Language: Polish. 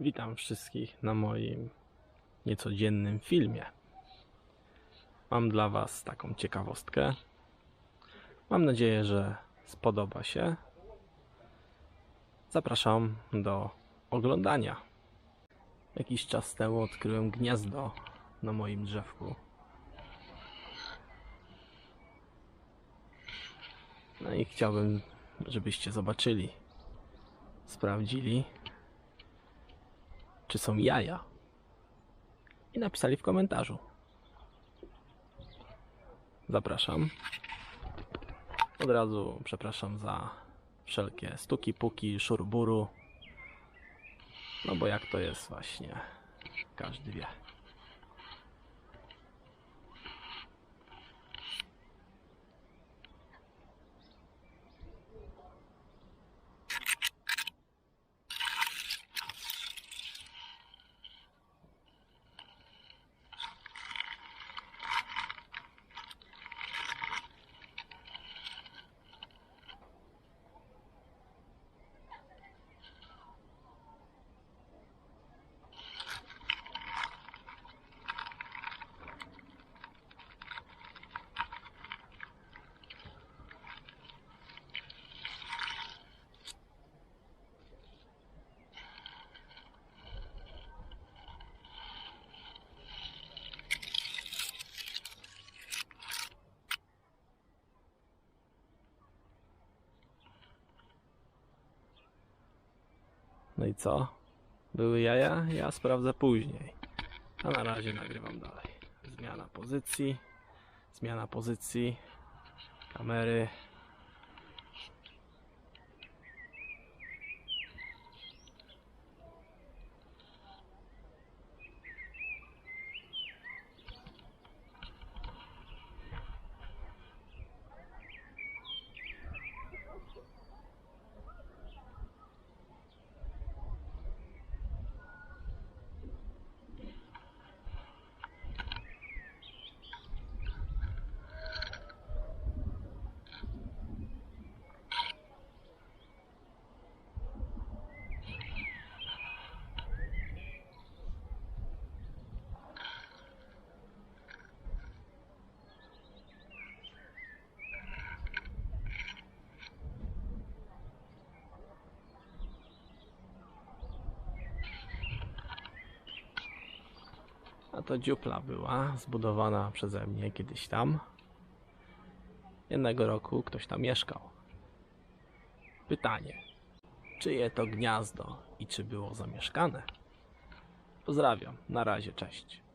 Witam wszystkich na moim niecodziennym filmie. Mam dla Was taką ciekawostkę. Mam nadzieję, że spodoba się. Zapraszam do oglądania. Jakiś czas temu odkryłem gniazdo na moim drzewku. No i chciałbym, żebyście zobaczyli, sprawdzili, czy są jaja. I napisali w komentarzu. Zapraszam. Od razu przepraszam za wszelkie stuki, puki, szurburu. No bo jak to jest właśnie, każdy wie. No i co? Były jaja? Ja sprawdzę później. A na razie nagrywam dalej. Zmiana pozycji. Zmiana pozycji. Kamery. A to dziupla była zbudowana przeze mnie kiedyś tam. Jednego roku ktoś tam mieszkał. Pytanie: czyje to gniazdo i czy było zamieszkane? Pozdrawiam, na razie, cześć.